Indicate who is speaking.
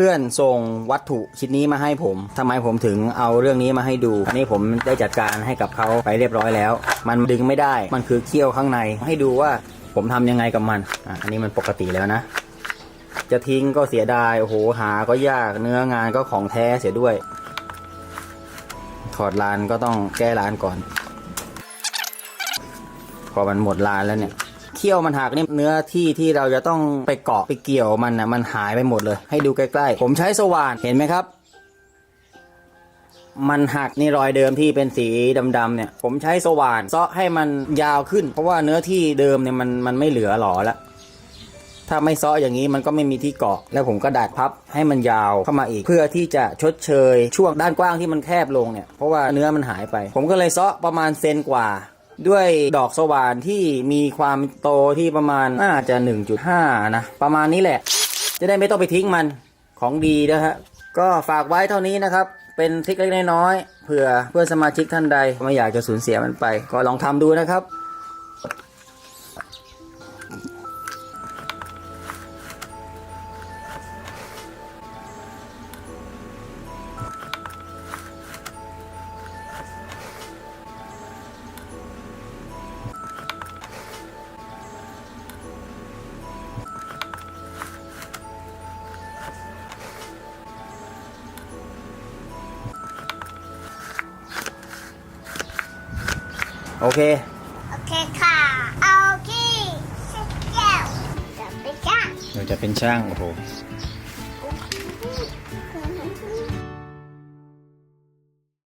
Speaker 1: เพื่อนส่งวัตถุชิ้นนี้มาให้ผมทำไมผมถึงเอาเรื่องนี้มาให้ดู อันนี้ผมได้จัดการให้กับเขาไปเรียบร้อยแล้ว มันดึงไม่ได้ มันคือเขี้ยวข้างใน ให้ดูว่าผมทำยังไงกับมันอะอันนี้มันปกติแล้วนะ จะทิ้งก็เสียดาย โอ้โห หาก็ยาก เนื้องานก็ของแท้เสียด้วย ถอดลานก็ต้องแก้ลานก่อน พอมันหมดลานแล้วเนี่ย เขี้ยวมันหักนี่เนื้อที่ที่เราจะต้องไปเกาะไปเกี่ยวมันนะมันหายไปหมดเลย ให้ดูใกล้ๆ ผมใช้สว่านเห็นไหมครับ มันหักนี่รอยเดิมที่เป็นสีดำๆเนี่ย ผมใช้สว่านเซาะให้มันยาวขึ้น เพราะว่าเนื้อที่เดิมเนี่ยมันมันไม่เหลือหลอแล้วถ้าไม่ซาะอย่างนี้มันก็ไม่มีที่เกาะ แล้วผมก็ดัดพับให้มันยาวเข้ามาอีก เพื่อที่จะชดเชย ช่วงด้านกว้างที่มันแคบลงเนี่ยเพราะว่าเนื้อมันหายไป ผมก็เลยซาะประมาณเซนกว่า ด้วยดอกสว่านที่มีความโตที่ประมาณน่าจะ 1.5 นะ ประมาณนี้แหละ จะได้ไม่ต้องไปทิ้งมันของดีนะฮะก็ฝากไว้เท่านี้นะครับ เป็นทริคเล็กน้อยเผื่อเพื่อนสมาชิกท่านใดไม่อยากจะสูญเสียมันไป ก็ลองทำดูนะครับ โอเค
Speaker 2: โอเคค่ะ เอาที่สิบแก้วจะไปจ้าง
Speaker 1: เราจะเป็นช่างโอ้โห